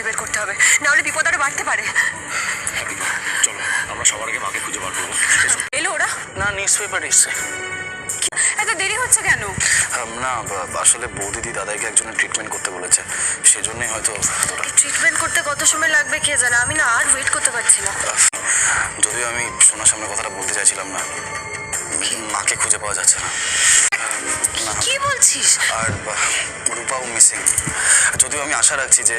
খুঁজে বের করতে হবে। নাহলে বিপদ আরও বাড়তে পারে। চলো আমরা সবার আগে মাকে খুঁজে বার করব। এলো ওরা? না নিউজ পেপার এসছে। এত দেরি হচ্ছে কেন? না আসলে বৌদিদি দাদাইকে একজনের ট্রিটমেন্ট করতে বলেছে। সেজন্যই হয়তো ট্রিটমেন্ট করতে কত সময় লাগবে কে জানে? আমি না আর ওয়েট করতে পারছি না। যদিও আমি সোনার সামনে কথাটা বলতে চাইছিলাম না মাকে খুঁজে পাওয়া যাচ্ছে না না। বলছিস আর রূপাও মিসিং যদিও আমি আশা রাখছি যে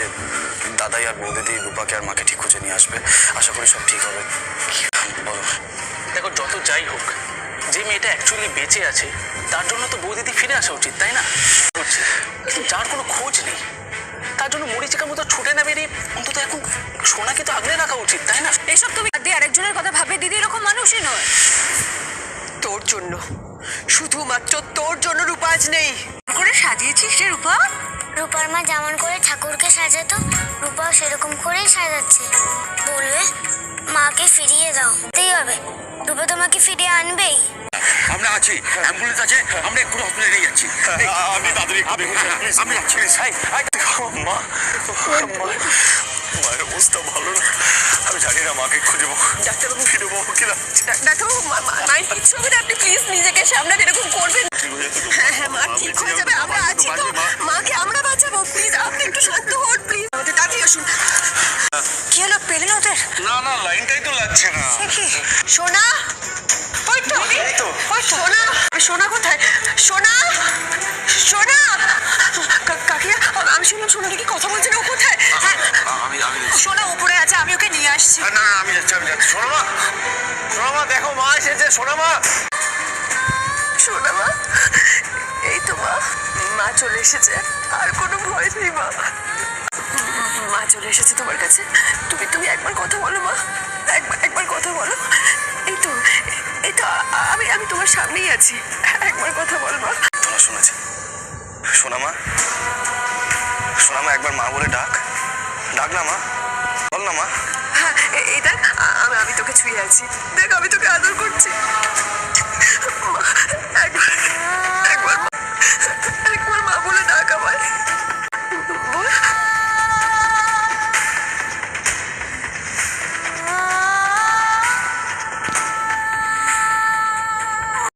দাদাই আর বৌদিদি রূপাকে আর মাকে ঠিক খুঁজে নিয়ে আসবে। আশা করি সব ঠিক হবে। বলো। দেখো যত যাই হোক যে মেয়েটা অ্যাকচুয়ালি বেঁচে আছে তার জন্য তো বৌদিদি ফিরে আসা উচিত তাই না? কিন্তু যার কোনো খোঁজ নেই তার জন্য মরিচিকার মতো ছুটে না বেরিয়ে অন্তত এখন সোনাকে তো আগলে রাখা উচিত তাই না? এসব তুমি আরেকজনের কথা ভাবে দিদি এরকম মানুষই নয়। তোর জন্য। শুধুমাত্র তোর জন্য রূপা আজ নেই করে সাজিয়েছিস রে রূপা? রূপার মা যেমন করে ঠাকুরকে সাজাতো রূপাও সেরকম করেই সাজাচ্ছে। বলবে মাকে ফিরিয়ে দাও। তাই হবে। রূপা তোমাকে ফিরিয়ে আনবেই। আমরা আছি অ্যাম্বুলেন্স আছে আমরা একটু হসপিটালে নিয়ে যাচ্ছি। আমি দেখুন আমি যাচ্ছি। মা মা। মায়ের অবস্থা ভালো না। আমি জানি না মাকে খুঁজে পাবো। ডাক্তারবাবু। ফিরে পাবো কিনা ডাক্তারবাবু মায়ের কিচ্ছু হবে না আপনি প্লিজ নিজেকে সামনে এরকম করবেন। হয়ে? হ্যাঁ মা ঠিক যাবে আমরা আছি তো। মাকে আমরা বাঁচাবো প্লিজ আপনি একটু শান্ত হন প্লিজ আমাদের তাড়াতাড়ি আসুন। কি হলো পেলেন ওদের? না না লাইনটাই তো লাগছে না। সোনা? ওই তো এই তো। ওই সোনা সোনা কোথায়? সোনা? সোনা? শুনলাম সোনা কি কথা বলছে? না ও কোথায়? হ্যাঁ। আমি আমি। সোনা উপরে আছে আমি ওকে নিয়ে আসছি। না না আমি যাচ্ছি আমি যাচ্ছি। শোনো মা শোনো মা দেখো মা এসেছে শোনো মা সোনা মা এই তো মা। মা চলে এসেছে। আর কোনো ভয় নেই মা। মা চলে এসেছে তোমার কাছে। তুমি তুমি একবার কথা বলো মা। একবার একবার কথা বলো। এই তো এই তো আমি আমি তোমার সামনেই আছি। একবার কথা বল মা। তোরা শুনেছে সোনামা সোনামা একবার মা বলে ডাক। ডাক না মা, বল না মা। হ্যাঁ এই দেখ আমি আমি তোকে ছুঁয়ে আছি। দেখ, আমি তোকে আদর করছি।